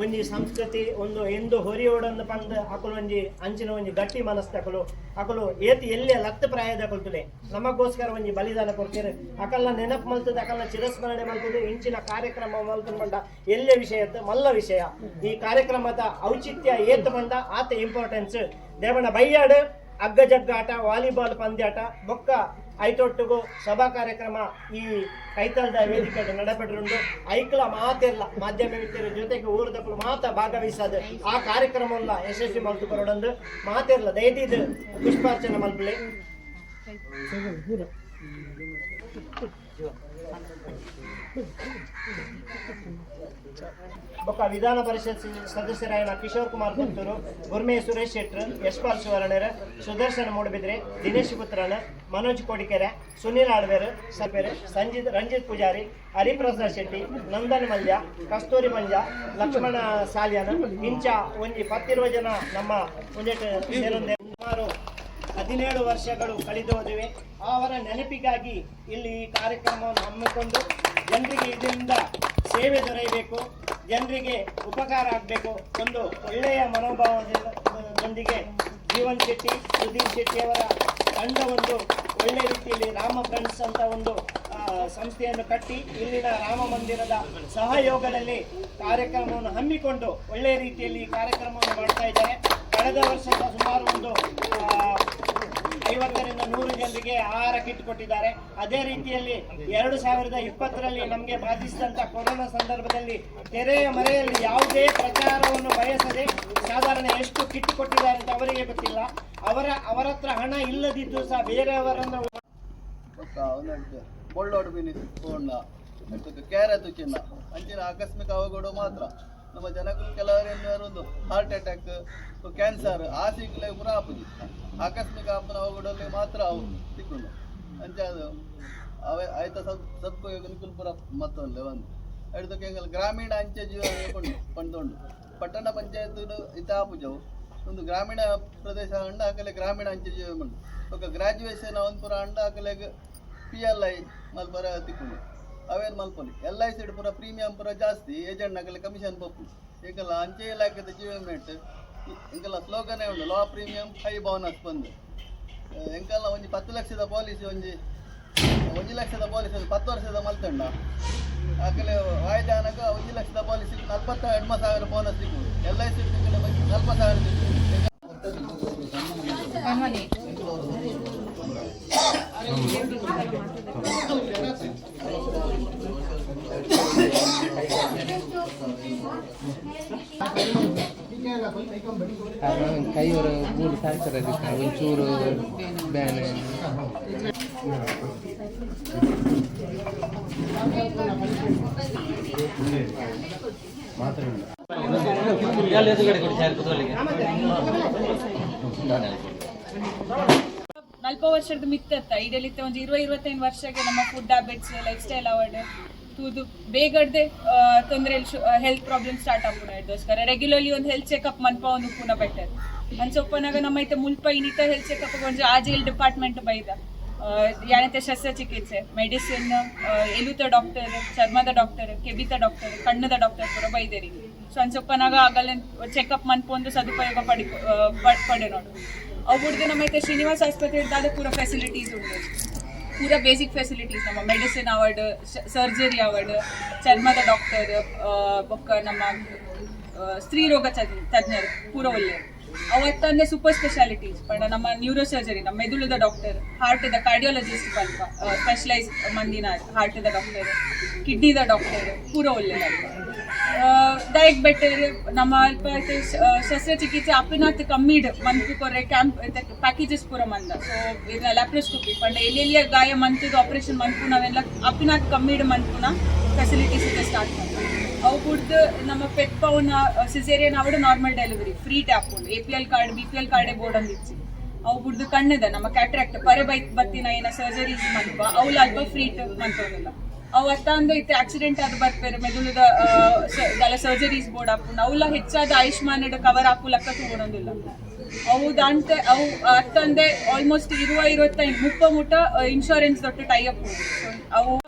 ಒಂಜಿ ಸಂಸ್ಕೃತಿ, ಒಂದು ಎಂದು ಹೊರಿಯೋಡನ್ನು ಪಂದ್ ಅಕಲು ಒಂಜಿ ಅಂಚಿನ ಒಂಜಿ ಗಟ್ಟಿ ಮನಸ್ಸು ಅಕಲು ಅಕಲು ಏತಿ ಎಲ್ಲಿ ಲತ್ತ ಪ್ರಾಯದ ಕೊಲ್ತುಲೆ ನಮಗೋಸ್ಕರ ಒಂಜಿ ಬಲಿದಾನ ಕೊಡ್ತೀರಿ ಅಕಲ್ನ ನೆನಪು ಮಲ್ತದ, ಅಕಲ್ನ ಚಿರಸ್ಮರಣೆ ಮಲ್ತದೆ, ಇಂಚಿನ ಕಾರ್ಯಕ್ರಮ ಮಲ್ತು ಬಂಡ ಎಲ್ಲೇ ವಿಷಯ ಮಲ್ಲ ವಿಷಯ. ಈ ಕಾರ್ಯಕ್ರಮದ ಔಚಿತ್ಯ ಏತ್ ಬಂದ ಆತ ಇಂಪಾರ್ಟೆನ್ಸ್ ದೇವಣ್ಣ ಬೈಯಾಡ್ ಅಗ್ಗ ಜಗ್ಗಾಟ ವಾಲಿಬಾಲ್ ಪಂದ್ಯಾಟ ಬೊಕ್ಕ ಐತೊಟ್ಟಿಗೂ ಸಭಾ ಕಾರ್ಯಕ್ರಮ ಈ ಕೈತಲದ ವೇದಿಕೆಯಲ್ಲಿ ನಡಪಡಿರುಂಡು ಐಕ್ಲ ಮಾತೆಲ್ಲ ಮಾಧ್ಯಮ ವ್ಯಕ್ತಿಯ ಜೊತೆಗೆ ಊರದಕ್ಕಳು ಮಾತ ಭಾಗವಹಿಸದು ಆ ಕಾರ್ಯಕ್ರಮವನ್ನ ಯಶಸ್ವಿ ಮಲ್ತು ಬರೋಡೊಂದು ಮಾತೆಲ್ಲ ದಯದಿದ್ದು ಪುಷ್ಪಾರ್ಚನೆ ಮಲ್ಪಲೆ. ಬೊಕ್ಕ ವಿಧಾನ ಪರಿಷತ್ ಸದಸ್ಯರಾಯಣ ಕಿಶೋರ್ ಕುಮಾರ್ ಪುತ್ತೂರು, ಗುರ್ಮೆ ಸುರೇಶ್ ಶೆಟ್ರ್, ಯಶ್ಪಾಲ್ ಸುವರ್ಣರ್ ಸುದರ್ಶನ್ ಮೂಡಬಿದ್ರೆ, ದಿನೇಶ್ ಪುತ್ರನ್ ಮನೋಜ್ ಕೋಡಿಕೆರೆ, ಸುನೀಲ್ ಆಳ್ವೇರ್ ಸಪೇರ್ ಸಂಜಿತ್, ರಂಜಿತ್ ಪೂಜಾರಿ, ಹರಿಪ್ರಸಾದ್ ಶೆಟ್ಟಿ, ನಂದನ್ ಮಲ್ಯ, ಕಸ್ತೂರಿ ಮಂಜ ಲಕ್ಷ್ಮಣ ಸಾಲ್ಯಾನ, ಇಂಚ ಒಂಜಿ, ಪತ್ತಿರುವ ಜನ ನಮ್ಮ ಸುಮಾರು ಹದಿನೇಳು ವರ್ಷಗಳು ಕಳೆದು ಹೋದಿವೆ. ಅವರ ನೆನಪಿಗಾಗಿ ಇಲ್ಲಿ ಈ ಕಾರ್ಯಕ್ರಮವನ್ನು ಹಮ್ಮಿಕೊಂಡು ಜನರಿಗೆ ಇದರಿಂದ ಸೇವೆ ದೊರೆಯಬೇಕು, ಜನರಿಗೆ ಉಪಕಾರ ಆಗಬೇಕು ಒಂದು ಒಳ್ಳೆಯ ಮನೋಭಾವದೊಂದಿಗೆ ಜೀವನ್ ಶೆಟ್ಟಿ ಸುಧೀರ್ ಶೆಟ್ಟಿ ಅವರ ತಂಡ ಒಂದು ಒಳ್ಳೆ ರೀತಿಯಲ್ಲಿ ರಾಮ ಫ್ರೆಂಡ್ಸ್ ಅಂತ ಒಂದು ಸಂಸ್ಥೆಯನ್ನು ಕಟ್ಟಿ ಇಲ್ಲಿನ ರಾಮ ಮಂದಿರದ ಸಹಯೋಗದಲ್ಲಿ ಕಾರ್ಯಕ್ರಮವನ್ನು ಹಮ್ಮಿಕೊಂಡು ಒಳ್ಳೆಯ ರೀತಿಯಲ್ಲಿ ಕಾರ್ಯಕ್ರಮವನ್ನು ಮಾಡ್ತಾ ಇದ್ದಾರೆ. ಕಳೆದ ವರ್ಷದ ಸುಮಾರು ಒಂದು ಐವತ್ತರಿಂದ ನೂರು ಜನರಿಗೆ ಆಹಾರ ಕಿಟ್ ಕೊಟ್ಟಿದ್ದಾರೆ. ಅದೇ ರೀತಿಯಲ್ಲಿ ಎರಡು ಸಾವಿರದ ಇಪ್ಪತ್ತರಲ್ಲಿ ನಮಗೆ ಬಾಧಿಸಿದಂಥ ಕೊರೋನಾ ಸಂದರ್ಭದಲ್ಲಿ ತೆರೆಯ ಮರೆಯಲ್ಲಿ ಯಾವುದೇ ಪ್ರಚಾರವನ್ನು ಬಯಸದೆ ಸಾಧಾರಣ ಎಷ್ಟು ಕಿಟ್ ಕೊಟ್ಟಿದ್ದಾರೆ ಅಂತ ಅವರಿಗೆ ಗೊತ್ತಿಲ್ಲ. ಅವರ ಅವರ ಹತ್ರ ಹಣ ಇಲ್ಲದಿದ್ದು ಸಹ ಬೇರೆಯವರನ್ನು ಬೊಳ್ಳೋಡು ಬಿನಿ ಕೋಣ ಕೇರದ್ದು ಚಿನ್ನ. ಅಂಚಿನ ಆಕಸ್ಮಿಕ ಅವಘಡ ಮಾತ್ರ. ನಮ್ಮ ಜನಗಳು ಕೆಲವರೆಲ್ಲರೂ ಒಂದು ಹಾರ್ಟ್ ಅಟ್ಯಾಕ್ ಕ್ಯಾನ್ಸರ್ ಆ ಸಿಗ್ಲೇ ಪುರ ಆಪುಜಿ ಆಕಸ್ಮಿಕ ಆಪನ ಅವಘಡಲ್ಲಿ ಮಾತ್ರ ಅವು ಅಂಚೆ ಅದು, ಅವೇ ಆಯ್ತ ಸದ್ ಸದುಪಯೋಗ ಪುರ ಮತ್ತೊಂದು ಒಂದು. ಹಿಡಿದಕ್ಕೆ ಎಂಗಲ್ ಗ್ರಾಮೀಣ ಅಂಚೆ ಜೀವನ ಕೊಂಡು ಪಂಡ್ದೊಂಡು ಪಟ್ಟಣ ಪಂಚಾಯತ್ ಇತ ಆಪುಜವು ಒಂದು ಗ್ರಾಮೀಣ ಪ್ರದೇಶ ಅಂಡ ಹಾಕಲೆ ಗ್ರಾಮೀಣ ಅಂಚೆ ಜೀವ ಮಂಡು ఒక ಗ್ರಾಜುಯೇಷನ್ ಅವನ್ ಪುರ ಅಂಡ ಆಕಲೆಗ್ ಪಿ ಎಲ್ ಐ ಮಲ್ಪರ ತಿಕ್ಕೊಂಡು ಅವೇನು ಮಲ್ಪೊಲಿ ಎಲ್ ಐ ಸಿಡ್ ಪುರ ಪ್ರೀಮಿಯಂ ಪೂರ ಜಾಸ್ತಿ ಏಜೆಂಟ್ ನಗಲಿ ಕಮಿಷನ್ ಪಪ್ಪು ಈಗಲ್ಲ ಅಂಚೆ ಇಲಾಖೆದ ಜೀವಮೆಂಟ್ ಎಂಕೆಲ್ಲ ಸ್ಲೋಗನ್ ಉಂಡು ಲಾ ಪ್ರೀಮಿಯಂ ಹೈ ಬೋನಸ್ ಬಂದು. ಎಂಕಲ್ಲ ಒಂಜಿ ಪತ್ತು ಲಕ್ಷದ ಪಾಲಿಸಿ ಒಂಜಿ ಒಂದು ಲಕ್ಷದ ಪಾಲಿಸಿ ಒಂದು ಪತ್ತು ವರ್ಷದ ಮಲ್ತಂಡ. ಆಕಲೆ ವಾಯ್ದಾನಗ ಒಂಜಿ ಲಕ್ಷದ ಪಾಲಿಸಿ ನಲ್ವತ್ತ ಎಂಟು ಸಾವಿರ ಬೋನಸ್ ಸಿಗ್ಬೋದು ಎಲ್ ಐ ಸಿ ನಲ್ವತ್ತು ಸಾವಿರ ಸಿಗ್ಬೋದು ಕಾರಣ ಕೈ ಅವರು ಮೂರು ಸಾಯ್ತಾರೆ ಒಂಚೂರು ಬ್ಯಾನೆ ನಲ್ಪ ವರ್ಷದ ಮಿತ್ತತ್ತ ಇಡಲಿತ್ತೆ ಒಂದು ಇರುವ, ಇರುವತ್ತೈದು ವರ್ಷಕ್ಕೆ ನಮ್ಮ ಫುಡ್ ಹ್ಯಾಬಿಟ್ಸ್ ಲೈಫ್ ಸ್ಟೈಲ್ ಅವಾರ್ಡ್ ತೂದು ಬೇಗಡ್ದೆ ತೊಂದರೆ ಹೆಲ್ತ್ ಪ್ರಾಬ್ಲಮ್ ಸ್ಟಾರ್ಟ್ ಆಗ್ಬಿಡ ರೆಗ್ಯುಲರ್ಲಿ ಒಂದು ಹೆಲ್ತ್ ಚೆಕಪ್ ಮನ್ಪ ಒಂದು ಪುನಃ ಬೆಟರ್ ಅನ್ಸೊಪ್ಪನಾಗ ನಮ್ಮ ಐತೆ ಮುಲ್ಪ ಇನ್ನಿತ ಹೆಲ್ತ್ ಚೆಕಪ್ ಗೊಂಜ ಆಜಿಲ್ ಡಿಪಾರ್ಟ್ಮೆಂಟ್ ಬೈದ. ಯಾನತೆ ಶಸ್ತ್ರಚಿಕಿತ್ಸೆ ಮೆಡಿಸಿನ್ ಎಲುತ ಡಾಕ್ಟರ್ ಚರ್ಮದ ಡಾಕ್ಟರ್ ಕೆಬಿತ ಡಾಕ್ಟರ್ ಕಣ್ಣದ ಡಾಕ್ಟರ್ ಕೂಡ ಬೈದೇರಿ ಸೊ ಅನ್ಸೊಪ್ಪನಾಗ ಆಗಲ್ಲ ಚೆಕಪ್ ಮನ್ಪೊಂದು ಸದುಪಯೋಗ ಪಡಿ, ಪಡೆ ನೋಡು. ಅವು ಬಿಡ್ದೆ ನಮ್ಮ ಐತೆ ಶ್ರೀನಿವಾಸ್ ಆಸ್ಪತ್ರೆ ಇದ್ದಾದ ಪೂರ ಫೆಸಿಲಿಟೀಸ್ ಉಂಟು. ಪೂರ ಬೇಸಿಕ್ ಫೆಸಿಲಿಟೀಸ್ ನಮ್ಮ ಮೆಡಿಸಿನ್ ಅವಾರ್ಡ್ ಸರ್ಜರಿ ಅವಾರ್ಡ್ ಚರ್ಮದ ಡಾಕ್ಟರ್ ಬೊಕ್ಕ ನಮ್ಮ ಸ್ತ್ರೀ ರೋಗ ತಜ್ಞ- ತಜ್ಞರು, ಪೂರ ಒಳ್ಳೆ. ಅವತ್ತಂದ್ರೆ ಸೂಪರ್ ಸ್ಪೆಷಾಲಿಟೀಸ್ ಪಂಡ ನಮ್ಮ ನ್ಯೂರೋ ಸರ್ಜರಿ ನಮ್ಮ ಮೆದುಳದ ಡಾಕ್ಟರ್ ಹಾರ್ಟ್ದ ಕಾರ್ಡಿಯಾಲಜಿಸ್ಟ್ ಬಲ್ಪ ಸ್ಪೆಷಲೈಸ್ ಮಂದಿನ ದ ಡಾಕ್ಟರ್ ಕಿಡ್ನಿದ ಡಾಕ್ಟರ್ ಪೂರ ಒಳ್ಳೆ ಡೈರೆಕ್ಟ್ ಬೆಟರ್ ನಮ್ಮ ಅಲ್ಪ ಶಸ್ತ್ರಚಿಕಿತ್ಸೆ ಅಪಿನಾತ್ ಕಮ್ಮಿಡ್ ಮಂತು ಕೊರೆ ಕ್ಯಾಂಪ್ ಪ್ಯಾಕೇಜಸ್ ಪೂರ ಮಂದ ಸೊ ಇದನ್ನ ಲ್ಯಾಪ್ರೋಸ್ಕೋಪಿ ಪಂಡ ಎಲ್ಲೆಲ್ಲಿ ಗಾಯ ಮಂತದ ಆಪರೇಷನ್ ಮಂತು ನಾವೆಲ್ಲ ಅಪಿನಾತ್ ಕಮ್ಮಿಡ್ ಮಂತುನ ಫೆಸಿಲಿಟೀಸ್ ಇದೆ ಸ್ಟಾರ್ಟ್ ಮಾಡ್ತೀವಿ. ಅವು ಕುಡ್ದು ನಮ್ಮ ಪೆಟ್ ಪೌನ ಸಿಸೇರಿಯನ್ ಅವಡು normal delivery free tap A P L card B P L card board ಅಂದಿಚ್ಚಿ ಅವು ಕುಡ್ದು ಕಣ್ಣದ, ನಮ್ಮ ಕ್ಯಾಟ್ರಾಕ್ಟ್ ಪರೆ ಬೈ ಬತ್ತಿನ ಏನ ಸರ್ಜರೀಸ್ ಮಲ್ಪ ಅವು ಅಲ್ಪ ಫ್ರೀ ಮಂತೋದಿಲ್ಲ ಅವು ಅತ್ತ ಅಂದು ಇತ್ತೆ ಆಕ್ಸಿಡೆಂಟ್ ಅದು ಬರ್ತಾರೆ ಮೆದುಳದ ದಲ ಸರ್ಜರೀಸ್ ಬೋರ್ಡ್ ಹಾಕೊಂಡು ಅವುಲ ಹೆಚ್ಚಾದ ಆಯುಷ್ಮಾನ್ ಕವರ್ ಲೆಕ್ಕ ತಗೊಳೋದಿಲ್ಲ ಅವು ದಾಂತೆ, ಅವು ಅತ್ತಂದೆ ಆಲ್ಮೋಸ್ಟ್ ಇರುವ ಇರುವತ್ತ ಮುಪ್ಪ ಮುಟ್ಟ ಇನ್ಶೂರೆನ್ಸ್ ದೊಡ್ಡ ಟೈ ಅಪ್ ಅವು